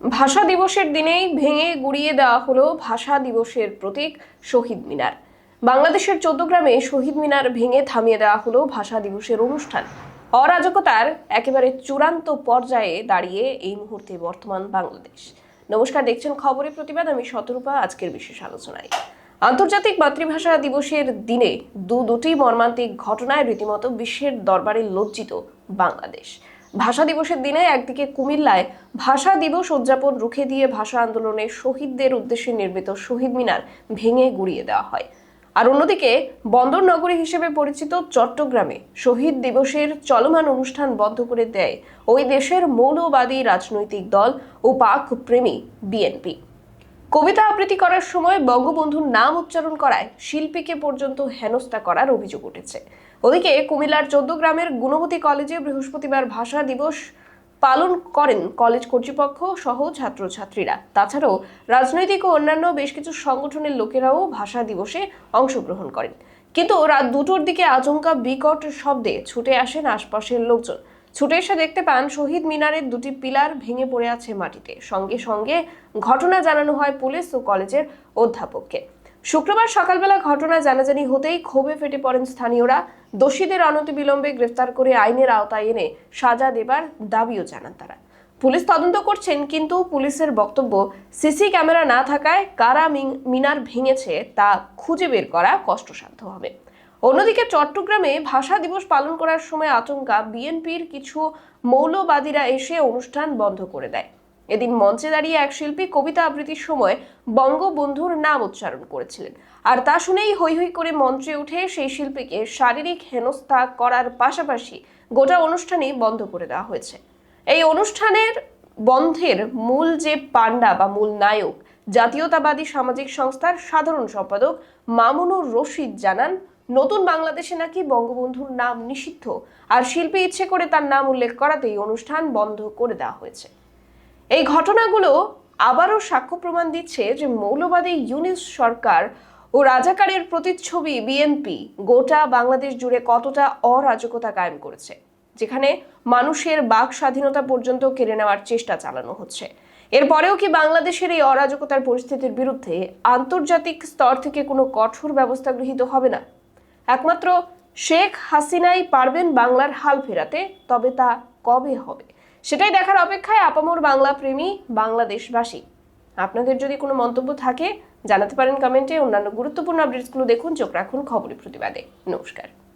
ভাষা দিবসের দিনেই ভেঙে গুড়িয়ে দেওয়া হলো ভাষা দিবসের প্রতীক শহীদ মিনার। বাংলাদেশের চৌদ্দগ্রামে শহীদ মিনার ভেঙে থামিয়ে দেওয়া হলো ভাষা দিবসের অনুষ্ঠান। অরাজকতার একেবারে চূড়ান্ত পর্যায়ে দাঁড়িয়ে এই মুহূর্তে বর্তমান বাংলাদেশ। নমস্কার, দেখছেন খবরের প্রতিবাদ। আমি শতরূপা, আজকের বিশেষ আলোচনায়। আন্তর্জাতিক মাতৃভাষা দিবসের দিনে দু দুটি মর্মান্তিক ঘটনায় রীতিমতো বিশ্বের দরবারে লজ্জিত বাংলাদেশ। ভাষা দিবসের দিনে একদিকে কুমিল্লায় ভাষা দিবস উদযাপন রুখে দিয়ে ভাষা আন্দোলনে শহীদদের উদ্দেশ্যে নির্মিত শহীদ মিনার ভেঙে গুড়িয়ে দেওয়া হয়। আর অন্যদিকে বন্দর নগরী হিসেবে পরিচিত চট্টগ্রামে শহীদ দিবসের চলমান অনুষ্ঠান বন্ধ করে দেয় ওই দেশের মৌলবাদী রাজনৈতিক দল ও পাক প্রেমী বিএনপি। কবিতা আবৃত্তি করার সময় বঙ্গবন্ধুর নাম উচ্চারণ করায় শিল্পীকে পর্যন্ত হেনস্থা করার অভিযোগ উঠেছে। ওদিকে কুমিল্লার চোদ্দ গ্রামের গুণবতী কলেজে বৃহস্পতিবার ভাষা দিবস পালন করেন কলেজ কর্তৃপক্ষ সহ ছাত্রছাত্রীরা। তাছাড়াও রাজনৈতিক ও অন্যান্য বেশ কিছু সংগঠনের লোকেরাও ভাষা দিবসে অংশগ্রহণ করেন। কিন্তু রাত দুটোর দিকে আচমকা বিকট শব্দে ছুটে আসেন আশপাশের লোকজন। ছুটে এসে দেখতে পান শহীদ মিনারের দুটি পিলার ভেঙে পড়ে আছে মাটিতে। সঙ্গে সঙ্গে ঘটনা জানানো হয় পুলিশ ও কলেজের অধ্যাপককে। শুক্রবার সকালবেলা ঘটনা জানাজানি হতেই ক্ষোভে ফেটে পড়েন স্থানীয়রা। দোষীদের অনতিবিলম্বে গ্রেফতার করে আইনের আওতায় এনে সাজা দেবার দাবিও জানান তারা। পুলিশ তদন্ত করছেন, কিন্তু পুলিশের বক্তব্য, সিসি ক্যামেরা না থাকায় কারা মিনার ভেঙেছে তা খুঁজে বের করা কষ্টসাধ্য হবে। অন্যদিকে চট্টগ্রামে ভাষা দিবস পালন করার সময় আচমকা বিএনপির কিছু মৌলবাদীরা এসে অনুষ্ঠান বন্ধ করে দেয়। এদিন মঞ্চে দাঁড়িয়ে এক শিল্পী কবিতা আবৃত্তির সময় বঙ্গবন্ধুর নাম উচ্চারণ করেছিলেন। আর তা শুনেই হৈ হৈ করে মঞ্চে উঠে সেই শিল্পীকে শারীরিক হেনস্থা করার পাশাপাশি গোটা অনুষ্ঠানই বন্ধ করে দেওয়া হয়েছে। এই অনুষ্ঠানের বন্ধের মূল যে পাণ্ডা বা মূল নায়ক, জাতীয়তাবাদী সামাজিক সংস্থার সাধারণ সম্পাদক মামুনুর রশিদ জানান, নতুন বাংলাদেশে নাকি বঙ্গবন্ধুর নাম নিষিদ্ধ। আর শিল্পী ইচ্ছে করে তার নাম উল্লেখ করাতেই অনুষ্ঠান বন্ধ করে দেওয়া হয়েছে। এই ঘটনাগুলো আবারও সাক্ষ্য প্রমাণ দিচ্ছে যে মৌলবাদী ইউনিস সরকার ও রাজাকারের প্রতিচ্ছবি বিএনপি গোটা বাংলাদেশ জুড়ে কতটা অরাজকতা কায়েম করেছে, যেখানে মানুষের বাক স্বাধীনতা পর্যন্ত কেড়ে নেওয়ার চেষ্টা চালানো হচ্ছে। এরপরেও কি বাংলাদেশের এই অরাজকতার পরিস্থিতির বিরুদ্ধে আন্তর্জাতিক স্তর থেকে কোনো কঠোর ব্যবস্থা গৃহীত হবে না? একমাত্র শেখ হাসিনাই পারবেন বাংলার হাল ফেরাতে, তবে তা কবে হবে? সেটাই দেখার অপেক্ষায় আপামর বাংলা প্রেমী বাংলাদেশবাসী। আপনাদের যদি কোনো মন্তব্য থাকে, জানাতে পারেন কমেন্টে। অন্যান্য গুরুত্বপূর্ণ আপডেটসগুলো দেখুন, চোখ রাখুন খবরের প্রতিবাদে। নমস্কার।